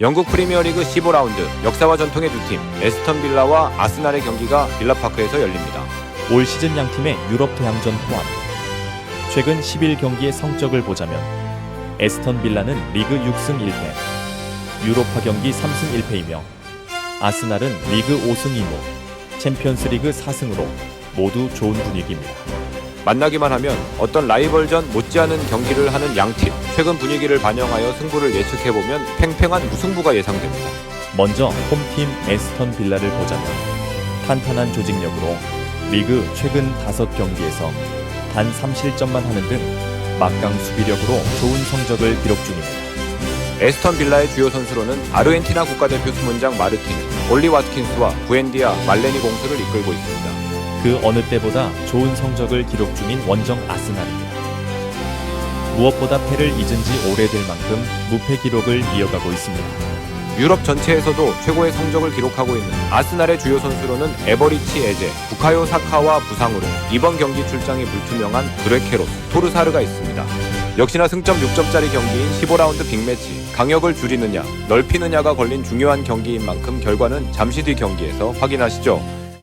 영국 프리미어리그 15라운드 역사와 전통의 두 팀 에스턴 빌라와 아스날의 경기가 빌라파크에서 열립니다. 올 시즌 양 팀의 유럽 대항전 포함. 최근 11경기의 성적을 보자면 에스턴 빌라는 리그 6승 1패, 유로파 경기 3승 1패이며 아스날은 리그 5승 2무, 챔피언스리그 4승으로 모두 좋은 분위기입니다. 만나기만 하면 어떤 라이벌전 못지않은 경기를 하는 양팀 최근 분위기를 반영하여 승부를 예측해보면 팽팽한 무승부가 예상됩니다. 먼저 홈팀 에스턴 빌라를 보자면 탄탄한 조직력으로 리그 최근 5경기에서 단 3실점만 하는 등 막강 수비력으로 좋은 성적을 기록 중입니다. 에스턴 빌라의 주요 선수로는 아르헨티나 국가대표 수문장 마르티네, 올리 와트킨스와 부엔디아, 말레니 공수를 이끌고 있습니다. 그 어느 때보다 좋은 성적을 기록 중인 원정 아스날입니다. 무엇보다 패를 잊은 지 오래될 만큼 무패 기록을 이어가고 있습니다. 유럽 전체에서도 최고의 성적을 기록하고 있는 아스날의 주요 선수로는 에버리치 에제, 부카요 사카와 부상으로 이번 경기 출장이 불투명한 그레케로스, 토르사르가 있습니다. 역시나 승점 6점짜리 경기인 15라운드 빅매치, 강역을 줄이느냐, 넓히느냐가 걸린 중요한 경기인 만큼 결과는 잠시 뒤 경기에서 확인하시죠.